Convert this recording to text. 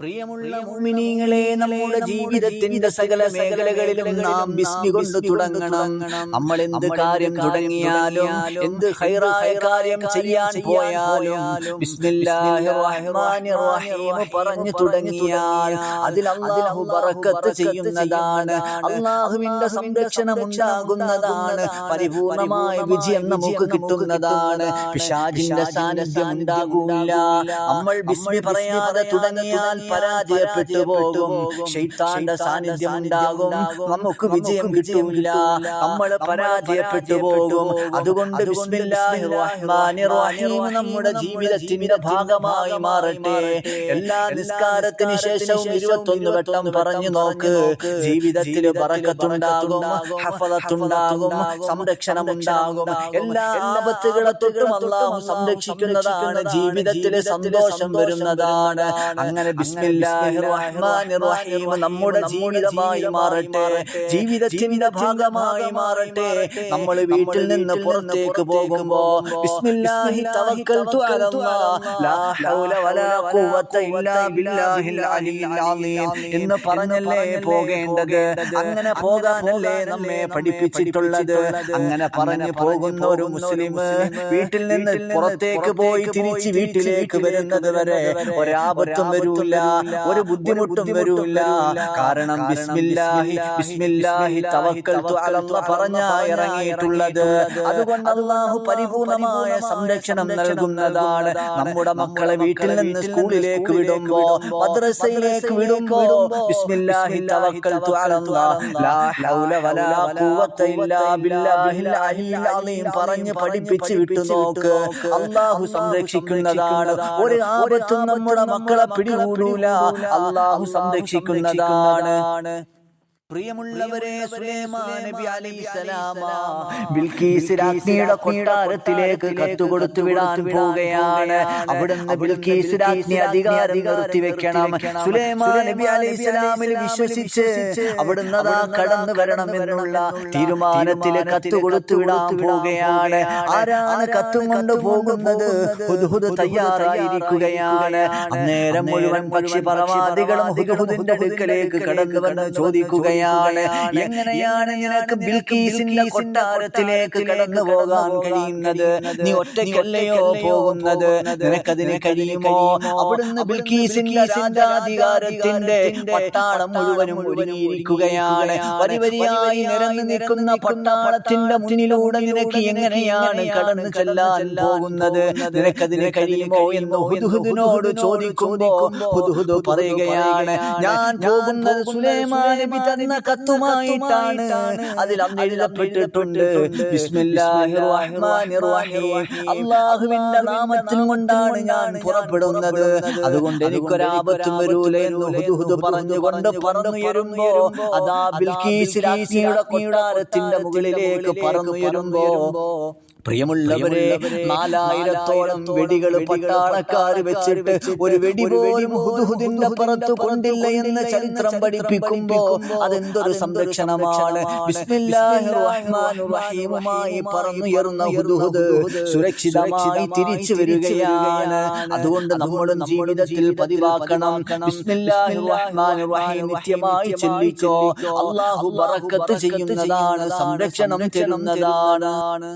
പ്രിയമുള്ള മുഅ്മിനീങ്ങളെ നമ്മുടെ ജീവിതത്തിന്റെ സകല മേഖലകളിലും നാം ബിസ്മി കൊണ്ട് തുടങ്ങണം. നമ്മൾ എന്ത് കാര്യം തുടങ്ങിയാലും എന്ത് ഹൈറായ കാര്യം ചെയ്യാൻ പോയാലും പറഞ്ഞു തുടങ്ങിയാൽ അതിൽ അല്ലാഹു പറക്കത്ത് ചെയ്യുന്നതാണ്. അള്ളാഹുവിന്റെ സംരക്ഷണം ഉണ്ടാകുന്നതാണ് പരിപൂർണമായ വിജയം നമുക്ക് കിട്ടുന്നതാണ്. പിശാജിന്റെ സാന്നിധ്യം ഉണ്ടാകൂല. നമ്മൾ ബിസ്മി പറയാതെ തുടങ്ങിയാൽ പരാജയപ്പെട്ടു പോകും. ഷെയ്ത്താന്റെ സാന്നിധ്യം ഉണ്ടാകും നമുക്ക് വിജയം കിട്ടില്ല നമ്മൾ പരാജയപ്പെട്ടു പോകും. അതുകൊണ്ട് നമ്മുടെ ജീവിതത്തിന്റെ ഭാഗമായി മാറട്ടെ. എല്ലാ നിസ്കാരത്തിന് ശേഷവും ഇരുപത്തൊന്ന് വട്ടം പറഞ്ഞു നോക്ക്. ജീവിതത്തിൽ പറക്കത്തുണ്ടാകും ഹഫലത്തുണ്ടാകും സംരക്ഷണം ഉണ്ടാകും എല്ലാ ആപത്തുകളെ തൊട്ടും അള്ളാഹു സംരക്ഷിക്കുന്നതാണ്. ജീവിതത്തിലെ സന്തോഷം വരുന്നതാണ്. അങ്ങനെ നമ്മുടെ ജീവിതമായി മാറട്ടെ. ജീവിതത്തിന്റെ ഭാഗമായി മാറട്ടെ. നമ്മൾ വീട്ടിൽ നിന്ന് പുറത്തേക്ക് പോകുമ്പോ എന്ന് പറഞ്ഞല്ലേ പോകേണ്ടത്? അങ്ങനെ പോകാനല്ലേ നമ്മെ പഠിപ്പിച്ചിട്ടുള്ളത്? അങ്ങനെ പറഞ്ഞു പോകുന്ന ഒരു മുസ്ലിം വീട്ടിൽ നിന്ന് പുറത്തേക്ക് പോയി തിരിച്ച് വീട്ടിലേക്ക് വരുന്നത് വരെ ഒരാപത്തും വരൂല. ഒരു ബുദ്ധിമുട്ടും വരൂല. കാരണം ബിസ്മില്ലാഹി ബിസ്മില്ലാഹി തവക്കൽതു പറഞ്ഞ ഇറങ്ങിയിട്ടുള്ളത്. അതുകൊണ്ട് അള്ളാഹു പരിപൂർണമായ സംരക്ഷണം നൽകുന്നതാണ് നമ്മുടെ മക്കളെ വീട്ടിൽ നിന്ന് സ്കൂളിലേക്ക് വിടുമ്പോ മദ്രസയിലേക്ക് വിടുമ്പോ ബിസ്മില്ലാഹി തവക്കൽതു അലല്ലാഹ് ലാ ഹൗല വലാ ഖുവത ഇല്ലാ ബില്ലാഹിൽ അലിയിൽ അലീം പറഞ്ഞ് പഠിപ്പിച്ച് വിട്ടു നോക്ക്. അള്ളാഹു സംരക്ഷിക്കുന്നതാണ്. ഒരു ആപത്തും നമ്മുടെ മക്കളെ പിടികൂടൂല അള്ളാഹു സംരക്ഷിക്കുന്നതാണ്. പ്രിയമുള്ളവരെ കൊട്ടാരത്തിലേക്ക് കത്ത് കൊടുത്തു വിടാൻ പോവുകയാണ്. അവിടുന്ന് ബിൽക്കീസ് രാജ്ഞി അധികാരം നിർത്തിവെക്കണം സുലൈമാൻ നബി അലൈഹിസ്സലാമിൽ വിശ്വസിച്ച് അവിടുന്ന് അതാ കടന്നു വരണം എന്നുള്ള തീരുമാനത്തിൽ കത്ത് കൊടുത്തു വിടാൻ പോവുകയാണ്. ആരാണ് കത്തും കൊണ്ട് പോകുന്നത്? ഹുദ്ഹുദ് തയ്യാറായിരിക്കുകയാണ്. അന്നേരം മുഴുവൻ പക്ഷി പറവാദികളും ഹുദ്ഹുദിന്റെ അടുക്കലേക്ക് കടന്നു വന്ന് ചോദിക്കുകയാണ്. എങ്ങനെയാണ്? എങ്ങനെയാണ്? നിനക്ക് ബിൽക്കീസിന്റെ കൊട്ടാരത്തിലേക്ക് കടന്നു പോകാൻ കഴിയുന്നത്? നീ ഒറ്റയ്ക്കല്ലയോ പോകുന്നത്? നിനക്കതിന് കഴിയുമോ? അവിടുന്ന് ബിൽക്കീസിന്റെ രാജാധികാരത്തിന്റെ പട്ടാളം മുഴുവനും ഒരുങ്ങിയിരിക്കുകയാണ് വരി വരിയായി നിരന്നു നിൽക്കുന്ന പട്ടാളത്തിന്റെ മുന്നിലൂടെ നിനക്ക് എങ്ങനെയാണ് കടന്നു ചെല്ലാൻ പോകുന്നത്? നിനക്കതിന് കഴിയുമോ എന്ന് ഹുദുഹുദിനോട് ചോദിക്കുമ്പോ ഹുദുഹുദു പറയുകയാണ് ഞാൻ പോകുന്നത് സുലൈമാൻ നബി തന്ന കത്തുമായിട്ടാണ് അതിൽ അന്ന് എഴുതപ്പെട്ടിട്ടുണ്ട്. അള്ളാഹുവിന്റെ നാമത്തിൽ കൊണ്ടാണ് ഞാൻ പുറപ്പെടുന്നത്. അതുകൊണ്ട് എനിക്കൊരാപത്തും വരൂല എന്ന് ഹുദുഹുദ് പറഞ്ഞുകൊണ്ട് പറന്നുയരുമ്പോ അതാ ബിൽക്കീസ് രാജ്ഞിയുടെ കൊട്ടാരത്തിന്റെ മുകളിലേക്ക് പറന്നുയരുമ്പോ പ്രിയമുള്ളവരെ നാലായിരത്തോളം വെടികൾ പട്ടാളക്കാർ വെച്ചിട്ട് ഒരു വെടി പോലും ഹുദുഹുദിന്റെ പുറത്ത് കൊണ്ടില്ല എന്ന് ചരിത്രം പഠിപ്പിക്കുമ്പോ അതെന്തൊരു സംരക്ഷണമാണ്. റഹീമുമായി പറന്നുയർന്ന ഹുദുഹുദ് സുരക്ഷിതമായി തിരിച്ചു വരികയാണ്. അതുകൊണ്ട് നമ്മളും ജീവിതത്തിൽ പതിവാക്കണം. നിത്യമായി ചൊല്ലിക്കോ. അള്ളാഹു ബറക്കത്ത് ചെയ്യുന്നതാണ്. സംരക്ഷണം തരുന്നതാണ്.